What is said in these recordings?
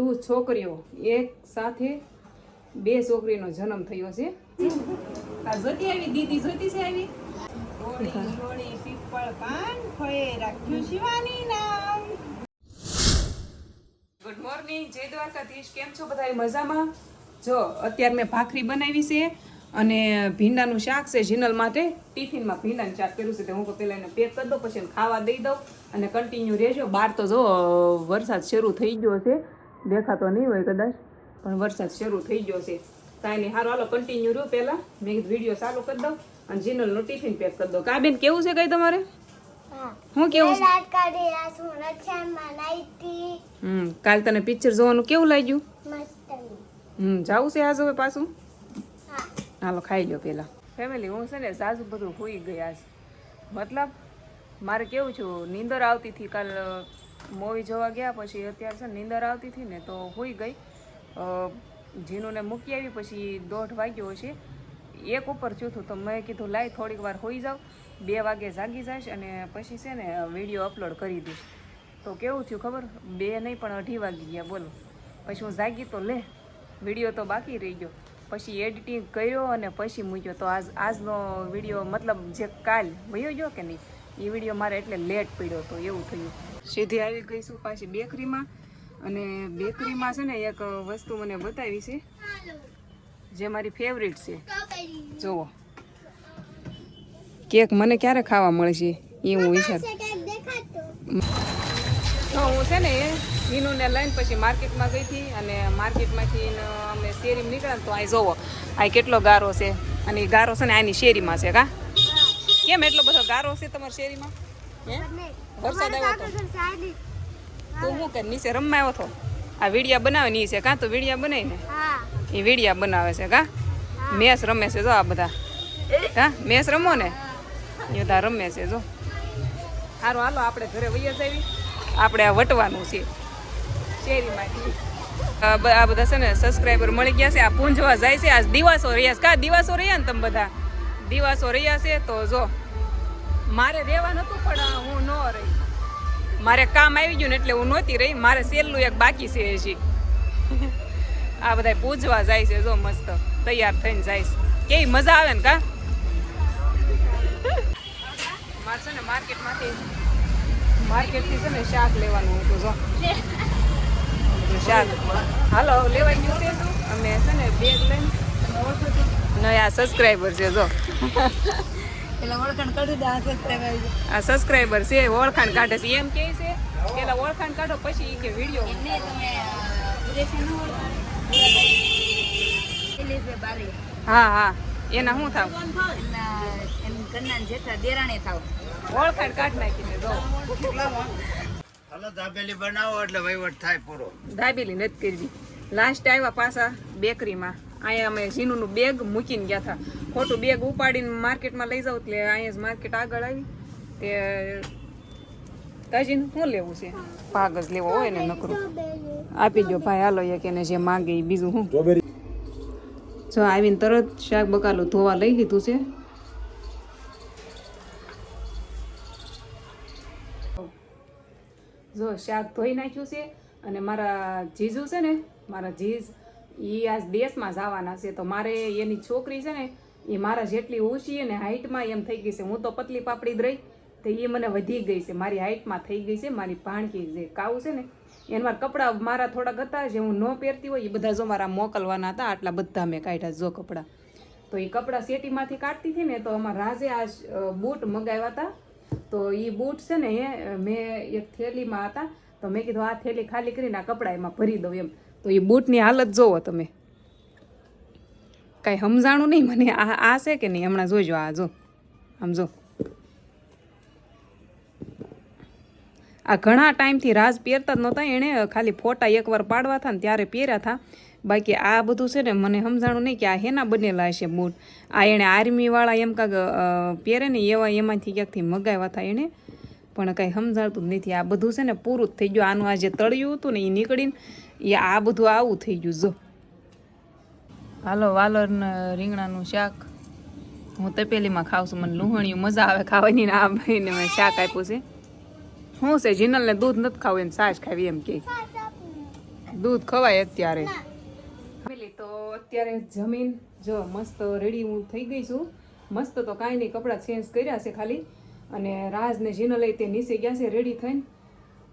Two છોકરીઓ એક સાથે બે છોકરીનો જન્મ થયો છે. આ જોતી આવી? દીદી જોતી છે આવી? થોડી થોડી પીપળ પાન ખોએ રાખ્યું શિવાની નામ. ગુડ મોર્નિંગ જય દ્વારકાધીશ. કેમ છો બધા મજામાં? જો અત્યારે મેં ભાખરી બનાવી છે અને ભીંડાનું શાક છે. જીનલ માટે ટિફિનમાં ભીંડાનું શાક કર્યું છે. તો હું પહેલાં એને પેક કરી દઉં પછી ખાવા દઈ દઉં અને કન્ટિન્યુ રહેજો. બહાર તો જો વરસાદ શરૂ થઈ ગયો છે. દેખાતો નહીં હોય કદાચ. પણ વરસાદ શરૂ થઈ ગયો છે. કાંઈ નહીં સારું હાલો કન્ટિન્યુ રહ્યો પહેલાં. મેં કીધું વીડિયો ચાલુ કરી દઉં અને જીનલનું ટિફિન પેક કરી દઉં. કા બેન કેવું છે કઈ તમારે? હું. કેવું છે? હમ કાલ તને પિક્ચર જોવાનું કેવું લાગ્યું? હમ જાવું છે આજ હવે પાછું? હાલો ખાઈ લો પેલા ફેમિલી હું છે ને સાસુ બધું હોઈ ગયા છે. મતલબ મારે કેવું છું નીંદર આવતી હતી કાલ મૂવી જોવા ગયા, પછી અત્યારે છે નીંદર આવતી હતી ને તો હોઈ ગઈ. જીનુને મૂકી આવી, પછી દોઢ વાગ્યો છે એક ઉપર જૂથું તો મેં કીધું લાઈ થોડીક વાર હોઈ જાઉં. બે વાગે જાગી જઈશ અને પછી છે ને વીડિયો અપલોડ કરી દઈશ. તો કેવું થયું ખબર? બે નહીં, પણ અઢી વાગી ગયા, બોલો. પછી હું જાગી તો લે, વીડિયો તો બાકી રહી ગયો. પછી એડિટિંગ કર્યો અને પછી મૂક્યો. તો આજ, આજનો વીડિયો મતલબ જે કાલ વયો ગયો કે નહીં? એ વીડિયો મારે એટલે લેટ પડ્યો હતો એવું થયું. સીધી આવી ગઈ છું પાછી બેકરીમાં અને બેકરીમાં છે ને એક વસ્તુ મને બતાવી છે. જે મારી ફેવરિટ છે. જુઓ. કેક મને ક્યારે ખાવા મળશે એ હું વિચાર તો હું છે ને જીનુને લઈને પછી માર્કેટમાં ગઈ હતી અને માર્કેટમાંથી અમે શેરીમાં નીકળ્યા તો અહીં જોવો આ કેટલો ગારો છે અને ગારો છે ને આની શેરીમાં છે કા? કેમ એટલો બધો ગારો છે તમારા શેરીમાં? વરસાદ આવ્યો તો. તું શું કર નીચે રમવા આવ્યો હતો આ વીડિયા બનાવે ની છે કાં? તો વીડિયા બનાવી ને એ વીડિયા બનાવે છે કા? મેસ રમે છે જો આ બધા. હા મેસ રમો ને? એ બધા રમે છે જો. સારું હાલો આપણે ઘરે વૈયા જાવી આપણે આ વટવાનું છે. શેરીમાંથી. આ બધા છે ને સબસ્ક્રાઈબર મળી ગયા છે. આ પૂંજવા જાય છે. આ દિવાસો રહ્યા છે. કા? દિવાસો રહ્યા ને તમે બધા? દિવાસો રહ્યા છે તો જો. મારે રહેવા નતું પણ હું ન રહી. મારે કામ આવી ગયું ને એટલે હું નહોતી રહી. મારે સહેલું એક બાકી છે હજી. આ બધા પૂજવા જાય છે, જો મસ્ત તૈયાર થઈને જાય છે. કેવી મજા આવે ને કા? મારે છે ને માર્કેટમાંથી માર્કેટથી છે ને શાક લેવાનું હતું, જો. શાક. હાલો લેવા ગયું છે અમે છે ને બેગ લઈને. નયા સબસ્ક્રાઈબર છે, જો. દે આ સબસ્ક્રાઇબર છે. ઓળખાણ કાઢે છે. એમ કે છે પેલા ઓળખાણ કાઢો પછી કે વીડિયો હા હા. એના શું થાવ? એમના એમ ઘરના જેઠા દેરાણી થાવ. ઓળખાણ કાઢ નાખી છે જો. દાબેલી બનાવો એટલે વહીવટ થાય પૂરો. દાબેલી નથી કરવી. લાસ્ટ આવ્યા પાછા બેકરીમાં અહીંયા અમે ઝીનુનું બેગ મૂકીને ગયા હતા. ખોટું બેગ ઉપાડીને માર્કેટમાં લઈ જાઉં એટલે અહીંયા જ માર્કેટ આગળ આવી. તે તાજીને શું લેવું છે? ભાગ જ લેવો હોય ને નકરું. આપી દો ભાઈ હાલો એક એને જે માગે એ બીજું શું જો આવીને તરત શાક બકાલું ધોવા લઈ લીધું છે. જો શાક ધોઈ નાખ્યું છે અને મારા જીજુ છે ને મારા જીજ એ આજ દેશમાં જવાના છે. તો મારે એની છોકરી છે ને એ મારા જેટલી ઊંચી અને હાઈટમાં એમ થઈ ગઈ છે. હું તો પતલી પાપડી જ રહી. તો એ મને વધી ગઈ છે. મારી હાઈટમાં થઈ ગઈ છે. મારી ભાણકી જે કાવ છે ને, એને મારા કપડાં મારા થોડાક હતા જે હું ન પહેરતી હોય એ બધા જો મારા મોકલવાના હતા. આટલા બધા મેં કાઢ્યા જો કપડાં. તો એ કપડાં સેટીમાંથી કાઢતી હતી ને, તો અમારા રાજે આ બૂટ મગાવ્યા હતા. તો એ બૂટ છે ને મેં એક થેલીમાં હતા. તો મેં કીધું, આ થેલી ખાલી કરીને આ કપડાં એમાં ભરી દઉં. એમ. તો એ બૂટની હાલત જોવો તમે. કાંઈ સમજાણું નહીં મને. આ આ છે કે નહીં? હમણાં જોજો આ, જો. આમ જો. આ ઘણા ટાઈમથી રાજ પહેરતા જ નહોતા. એણે ખાલી ફોટા એકવાર પાડવા હતા ને ત્યારે પહેર્યા હતા બાકી આ બધું છે ને મને સમજાણું નહીં કે આ હેના બનેલા હશે બૂટ. આ એણે આર્મીવાળા એમ કાંક પહેરે ને એવા એમાંથી ક્યાંકથી મગાવ્યા હતા એણે. પણ કાંઈ સમજાતું જ નથી. આ બધું છે ને પૂરું જ થઈ ગયું. આનું આ જે તળિયું હતું ને એ નીકળીને એ આ બધું આવું થઈ ગયું, જો. હાલો, વાલર રીંગણાનું શાક. હું તપેલીમાં ખાઉં છું, મને લુહણિયું મજા આવે ખાવાની ને આ ભાઈને મેં શાક આપ્યું છે. શું છે, જીનલને દૂધ નથી ખાવું, એને છાશ ખાવી એમ કે. દૂધ ખવાય અત્યારે. તો અત્યારે જમીન, જો, મસ્ત રેડી હું થઈ ગઈ છું. મસ્ત તો કાંઈ નહીં, કપડાં ચેન્જ કર્યા છે ખાલી. અને રાજને જીનલ તે નીચે ગયા છે, રેડી થઈને.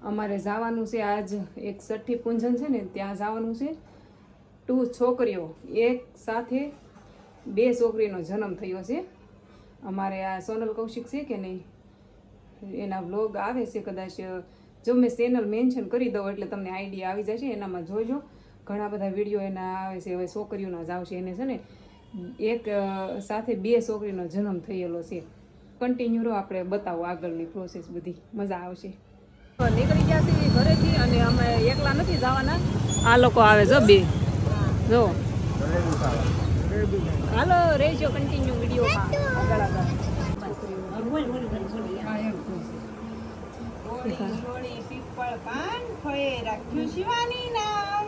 અમારે જવાનું છે આજ એક સઠ્ઠી પૂંજન છે ને, ત્યાં જવાનું છે. ટુ છોકરીઓ, એક સાથે બે છોકરીનો જન્મ થયો છે. અમારે આ સોનલ કૌશિક છે કે નહીં, એના વ્લોગ આવે છે કદાચ. જો મેં ચેનલ મેન્શન કરી દઉં એટલે તમને આઈડિયા આવી જશે, એનામાં જોજો. ઘણા બધા વીડિયો એના આવે છે, હવે છોકરીઓના જ આવશે એને છે ને. એક સાથે બે છોકરીનો જન્મ થયેલો છે. કન્ટિન્યુ રહો, આપણે બતાવો આગળની પ્રોસેસ બધી. મજા આવશે. નીકળી ગયા છીએ ઘરેથી અને અમે એકલા નથી જવાના. આ લોકો આવે જો બે. જો. હાલો રહેજો કન્ટિન્યુ વિડીયોમાં આગળ આગળ. હોળી હોળી પાન ફળે રાખ્યું શિવાની નામ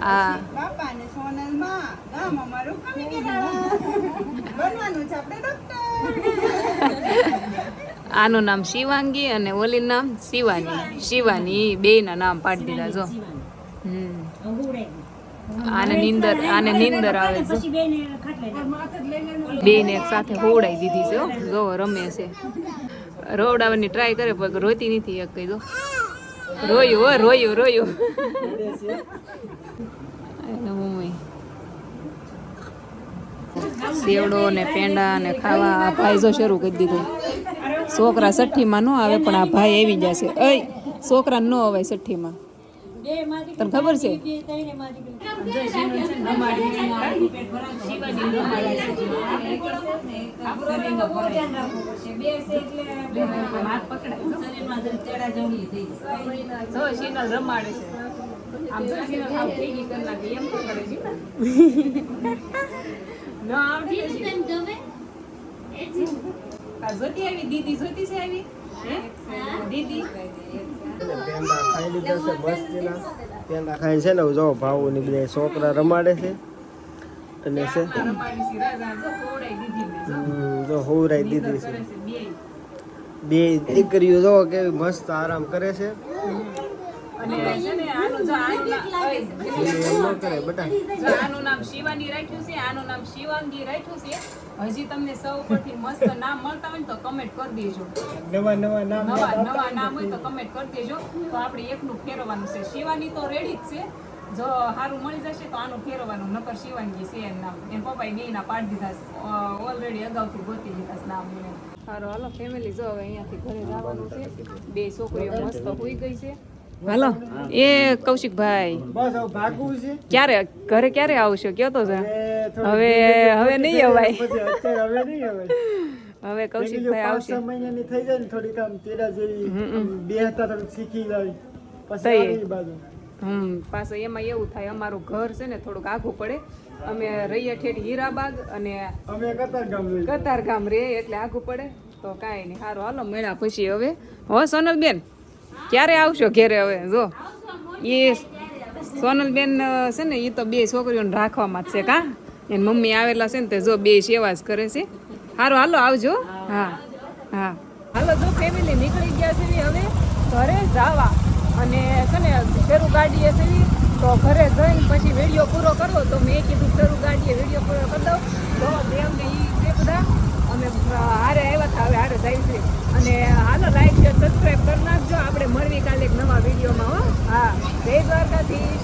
આ બાપા ને સોનલમાં ગામ અમારું કમી બનવાનું છે આપણે ડોક્ટર આનું નામ શિવાંગી અને ઓલી નામ શિવાની. શિવાની બે ના નામ પાડી દીધા જો. હમ. આને નીંદર આને નીંદર આવે છે બે ને એક સાથે હોવડાવી દીધી છે જો રમે છે. રોવડાવવાની ટ્રાય કરે પણ રોતી નથી એક કહી દો રોયું હો રોયું રોયું. મમ્મી. સેવડો ને પેંડા ને ખાવા આ ભાઈ શરૂ કરી દીધું. છોકરા સઠ્ઠીમાં ન આવે પણ આ ભાઈ આવી જશે અય છોકરા ન અવાય છઠ્ઠીમાં તને ખબર છે? રમાડે છે આમ જો શીનલ આમ ભેગી કરી નાખી એમ તો કરે છે ન આવડે છે આ જોતી આવી? દીદી જોતી છે આવી? દીદી? પેંડા ખાઈ લીધા છે મસ્તીના પેંડા ખાઈને છે ને જો બધા છોકરા રમાડે છે. અને છે. જો હોવરાઈ દીધી છે. બે દીકરીઓ જો કેવી મસ્ત આરામ કરે છે. અને આનું નામ ઓય, એમ ન કરે બેટા. જો આનું નામ શિવાની રાખ્યું છે આનું નામ શિવાંગી રાખ્યું છે. હજી તમને સૌ પરથી મસ્ત નામ મળતા હોય તો કમેન્ટ કરી દેજો. નવા નવા નામ નવા નવા નામ હોય તો કમેન્ટ કરી દેજો. તો આપણે એકનું ફેરવવાનું છે. શિવાની તો રેડી જ છે. જો સારું મળી જશે તો આનું ફેરવવાનું નકર શિવાનગી છે એમ નામ. એમ પપ્પાએ બે ના પાડી દીધા છે. ઓલરેડી અગાઉથી ગોતી લીધા છે નામ એને સારું હાલો ફેમિલી જો હવે અહીંયાથી ઘરે જવાનું છે બે છોકરીઓ મસ્ત હોઈ ગઈ છે. હાલો. એ કૌશિકભાઈ. ક્યારે? ઘરે ક્યારે આવશો? કયો તો છે? હવે હવે નહીં અવાય. હવે કૌશિકભાઈ આવશે. મહિનાની થઈ જાય ને થોડીક આમ તેરા જેવી બે હતા થોડીક શીખી જાય. પછી બાજુ. હમ પાછું એમાં એવું થાય અમારું ઘર છે ને થોડુંક આઘું પડે. અમે રહીએ ઠેઠ હીરાબાગ અને અમે કતાર ગામ રે એટલે આઘું પડે. તો કાંઈ નહીં. સારું હાલો મળ્યા પછી હવે. હો સોનલબેન. ક્યારે આવશો ઘેરે હવે? જો એ સોનલબેન છે ને એ તો બે છોકરીઓને રાખવામાં જ છે કા? એની મમ્મી આવેલા છે ને, તે જો બે સેવા જ કરે છે. સારું હાલો, આવજો. હા હા. હાલો, જો ફેમિલી નીકળી ગયા છે હવે, ઘરે જવા અને છે ને, શેરુ ગાડીએ છે તો ઘરે જઈને પછી વીડિયો પૂરો કરવો. તો મેં કીધું, શેરુ ગાડીએ વીડિયો પૂરો કરી દઉં. તો દેવ એ બધા અમે હારે આવ્યા હતા, હવે હારે જાય છે. અને હાલો લાઈક શેર સબસ્ક્રાઈબ કરી નાખજો. આપણે મળવી કાલે એક નવા વિડીયોમાં, હો. હા. જય દ્વારકાથી